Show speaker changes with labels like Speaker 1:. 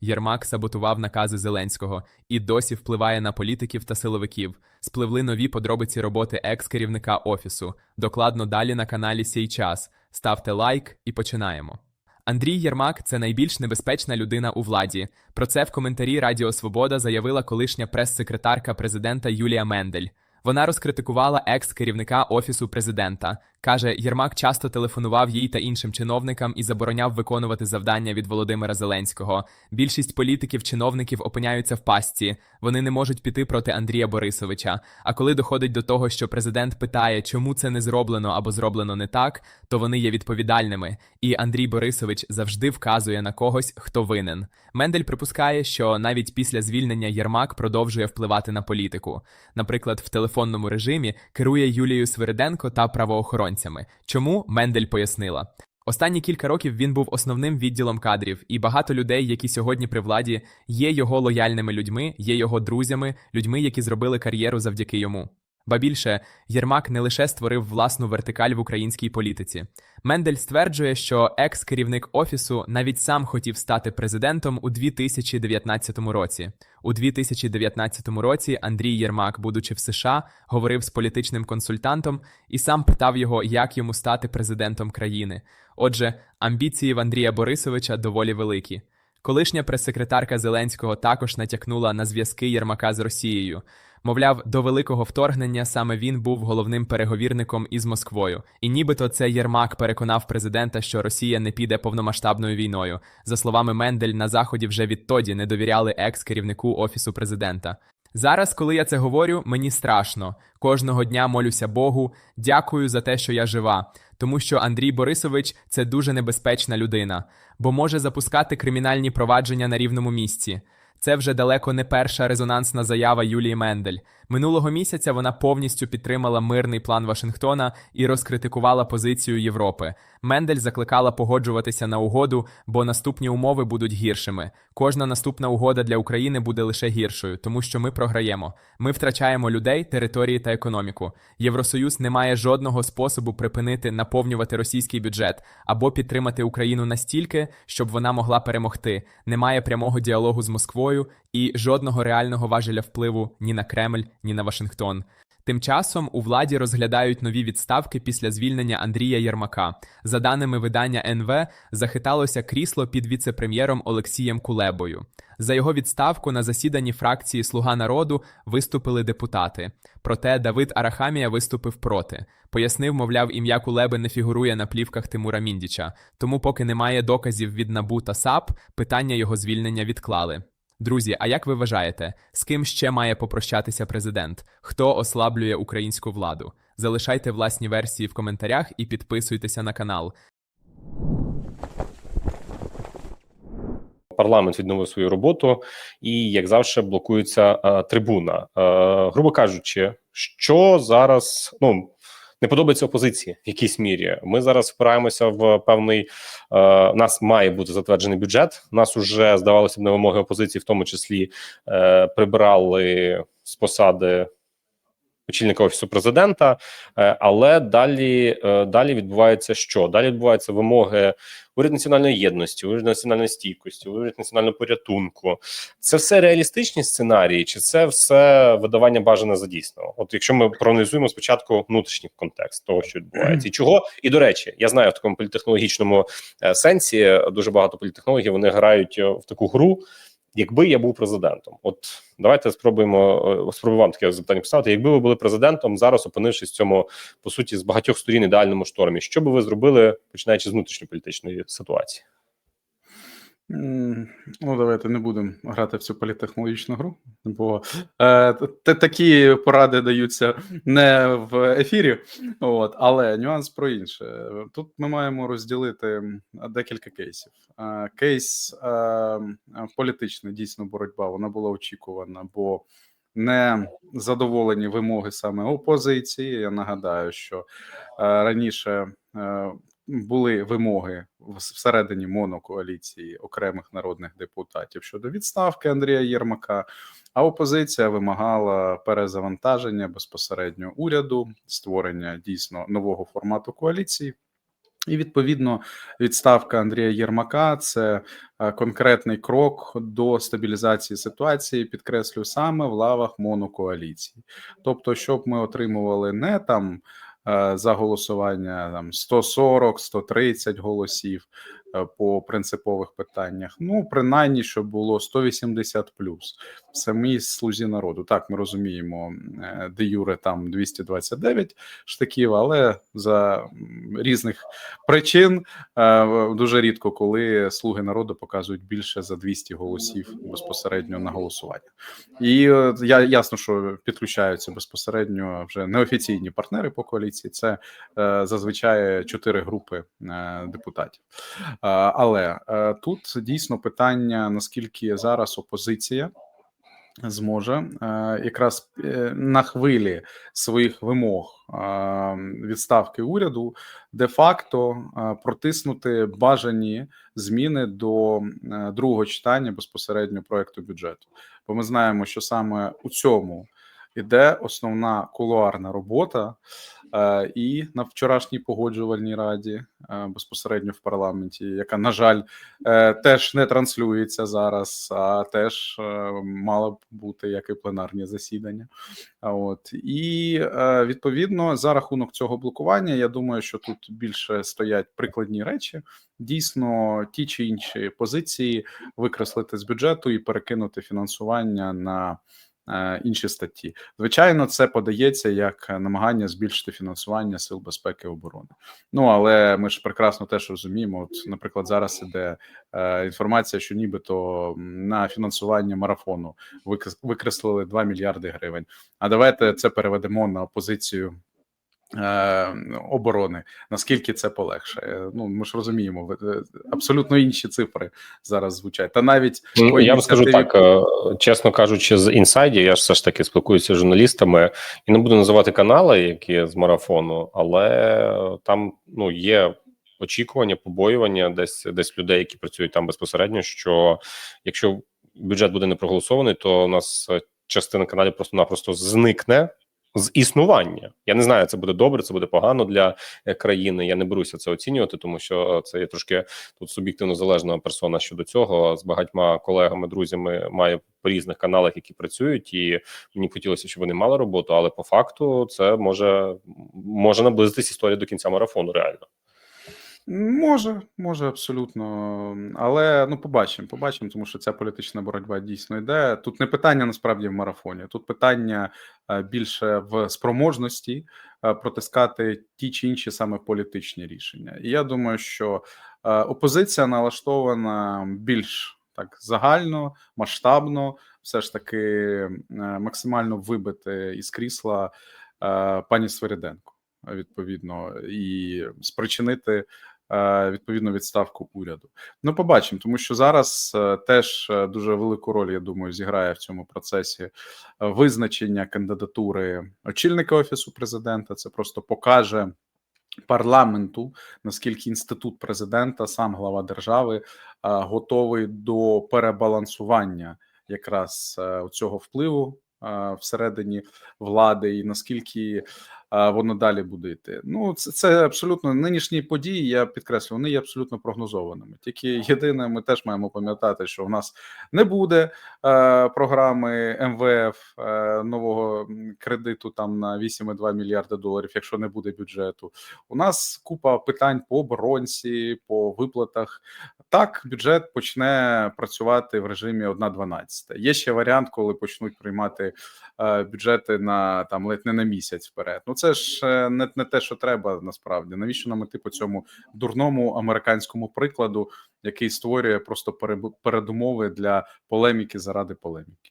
Speaker 1: Єрмак саботував накази Зеленського і досі впливає на політиків та силовиків. Спливли нові подробиці роботи екс-керівника офісу. Докладно далі на каналі Сій час. Ставте лайк і починаємо. Андрій Єрмак це найбільш небезпечна людина у владі. Про це в коментарі Радіо Свобода заявила колишня прес-секретарка президента Юлія Мендель. Вона розкритикувала екс-керівника офісу президента. Каже, Єрмак часто телефонував їй та іншим чиновникам і забороняв виконувати завдання від Володимира Зеленського. Більшість політиків чиновників опиняються в пастці. Вони не можуть піти проти Андрія Борисовича. А коли доходить до того, що президент питає, чому це не зроблено або зроблено не так, то вони є відповідальними. І Андрій Борисович завжди вказує на когось, хто винен. Мендель припускає, що навіть після звільнення Єрмак продовжує впливати на політику. Наприклад, в телефонному режимі керує Юлією Свириденко та правоохоронцями. Чому Мендель пояснила? Останні кілька років він був основним відділом кадрів, і багато людей, які сьогодні при владі, є його лояльними людьми, є його друзями, людьми, які зробили кар'єру завдяки йому. Ба більше, Єрмак не лише створив власну вертикаль в українській політиці. Мендель стверджує, що екс-керівник офісу навіть сам хотів стати президентом у 2019 році. У 2019 році Андрій Єрмак, будучи в США, говорив з політичним консультантом і сам питав його, як йому стати президентом країни. Отже, амбіції в Андрія Борисовича доволі великі. Колишня прес-секретарка Зеленського також натякнула на зв'язки Єрмака з Росією. Мовляв, до великого вторгнення саме він був головним переговірником із Москвою, і нібито це Єрмак переконав президента, що Росія не піде повномасштабною війною. За словами Мендель, на заході вже відтоді не довіряли екс-керівнику офісу президента. Зараз, коли я це говорю, мені страшно. Кожного дня молюся Богу, дякую за те, що я жива, тому що Андрій Борисович це дуже небезпечна людина, бо може запускати кримінальні провадження на рівному місці. Це вже далеко не перша резонансна заява Юлії Мендель. Минулого місяця вона повністю підтримала мирний план Вашингтона і розкритикувала позицію Європи. Мендель закликала погоджуватися на угоду, бо наступні умови будуть гіршими. Кожна наступна угода для України буде лише гіршою, тому що ми програємо. Ми втрачаємо людей, території та економіку. Євросоюз не має жодного способу припинити наповнювати російський бюджет або підтримати Україну настільки, щоб вона могла перемогти. Немає прямого діалогу з Москвою і жодного реального важеля впливу ні на Кремль, ні на Вашингтон. Тим часом у владі розглядають нові відставки після звільнення Андрія Єрмака. За даними видання НВ, захиталося крісло під віце-прем'єром Олексієм Кулебою. За його відставку на засіданні фракції Слуга народу виступили депутати. Проте Давид Арахамія виступив проти. Пояснив, мовляв, ім'я Кулеби не фігурує на плівках Тимура Міндіча. Тому, поки немає доказів від НАБУ та САП, питання його звільнення відклали. Друзі, а як ви вважаєте, з ким ще має попрощатися президент? Хто ослаблює українську владу? Залишайте власні версії в коментарях і підписуйтеся на канал.
Speaker 2: парламент відновив свою роботу, і як завжди, блокується е, трибуна. Е, грубо кажучи, що зараз ну не подобається опозиції в якійсь мірі. Ми зараз впираємося в певний е, нас має бути затверджений бюджет. Нас уже здавалося б на вимоги опозиції, в тому числі е, прибрали з посади очільника офісу президента, е, але далі е, далі відбувається що? Далі відбуваються вимоги уряд національної єдності, уряд національної стійкості, уряд національного порятунку. Це все реалістичні сценарії, чи це все видавання бажане за дійсного? От якщо ми проаналізуємо спочатку внутрішній контекст того, що відбувається, і чого і до речі, я знаю в такому політехнологічному е, сенсі дуже багато політехнологів вони грають в таку гру. Якби я був президентом, от давайте спробуємо е, вам таке запитання поставити. Якби ви були президентом, зараз опинившись в цьому по суті з багатьох сторін ідеальному штормі, що би ви зробили, починаючи з внутрішньополітичної ситуації?
Speaker 3: Ну, давайте не будемо грати в цю політехнологічну гру, бо е, такі поради даються не в ефірі. От, але нюанс про інше. Тут ми маємо розділити декілька кейсів. Е, кейс е, політична дійсно боротьба вона була очікувана, бо не задоволені вимоги саме опозиції. Я нагадаю, що е, раніше. Е, були вимоги всередині монокоаліції окремих народних депутатів щодо відставки Андрія Єрмака. А опозиція вимагала перезавантаження безпосередньо уряду, створення дійсно нового формату коаліції. І відповідно відставка Андрія Єрмака це е, конкретний крок до стабілізації ситуації, підкреслю саме в лавах монокоаліції. Тобто, щоб ми отримували не там за голосування там 140, 130 голосів. е, по принципових питаннях. Ну, принаймні, щоб було 180 плюс в самій слузі народу. Так, ми розуміємо, е, де Юре там 229 штиків, але за різних причин е, дуже рідко, коли слуги народу показують більше за 200 голосів безпосередньо на голосування. І е, я ясно, що підключаються безпосередньо вже неофіційні партнери по коаліції. Це е, зазвичай чотири групи е, депутатів. Е, Але е, тут дійсно питання: наскільки зараз опозиція зможе е, якраз на хвилі своїх вимог відставки уряду де-факто протиснути бажані зміни до другого читання безпосередньо проекту бюджету. Бо ми знаємо, що саме у цьому іде основна кулуарна робота. Е, І на вчорашній погоджувальній раді е, безпосередньо в парламенті, яка на жаль е, теж не транслюється зараз, а теж мала б бути як і пленарні засідання. От і відповідно за рахунок цього блокування, я думаю, що тут більше стоять прикладні речі. Дійсно, ті чи інші позиції викреслити з бюджету і перекинути фінансування на інші статті. Звичайно, це подається як намагання збільшити фінансування сил безпеки і оборони. Ну але ми ж прекрасно теж розуміємо. От, наприклад, зараз іде е, інформація, що нібито на фінансування марафону викрес- викреслили 2 мільярди гривень. А давайте це переведемо на позицію. Е, Оборони наскільки це полегшає? Ну ми ж розуміємо, е, абсолютно інші цифри зараз звучать. Та навіть
Speaker 2: Ну, я вам скажу так, е, чесно кажучи, з інсайдів, я ж все ж таки спілкуюся з журналістами і не буду називати канали, які з марафону, але там ну є очікування, побоювання десь десь людей, які працюють там безпосередньо. Що якщо бюджет буде не проголосований, то у нас е, частина каналів просто-напросто зникне. З існування я не знаю, це буде добре, це буде погано для е, країни. Я не беруся це оцінювати, тому що це є трошки тут суб'єктивно залежна персона щодо цього. З багатьма колегами, друзями маю по різних каналах, які працюють, і мені хотілося, щоб вони мали роботу, але по факту це може може наблизитись історія до кінця марафону. Реально.
Speaker 3: Може, може, абсолютно. Але ну побачимо, побачимо, тому що ця політична боротьба дійсно йде. Тут не питання насправді в марафоні, тут питання е, більше в спроможності е, протискати ті чи інші саме політичні рішення. І я думаю, що е, опозиція налаштована більш так загально, масштабно, все ж таки максимально вибити із крісла пані Свириденко, відповідно, і спричинити е, відповідну відставку уряду. Ну, побачимо, тому що зараз е, теж е, дуже велику роль, я думаю, зіграє в цьому процесі визначення кандидатури очільника офісу президента. Це просто покаже. Парламенту, наскільки інститут президента, сам глава держави, готовий до перебалансування якраз цього впливу всередині влади, і наскільки воно далі буде йти. Ну, це, це абсолютно нинішні події. Я підкреслю, вони є абсолютно прогнозованими. Тільки єдине, ми теж маємо пам'ятати, що в нас не буде е, програми МВФ е, нового кредиту там на 8,2 мільярда доларів, якщо не буде бюджету. У нас купа питань по оборонці, по виплатах. Так, бюджет почне працювати в режимі 1.12. Є ще варіант, коли почнуть приймати е, бюджети на там ледь не на місяць вперед. Ну це ж е, не, не те, що треба насправді. Навіщо нам іти по цьому дурному американському прикладу, який створює просто передумови для полеміки заради полеміки?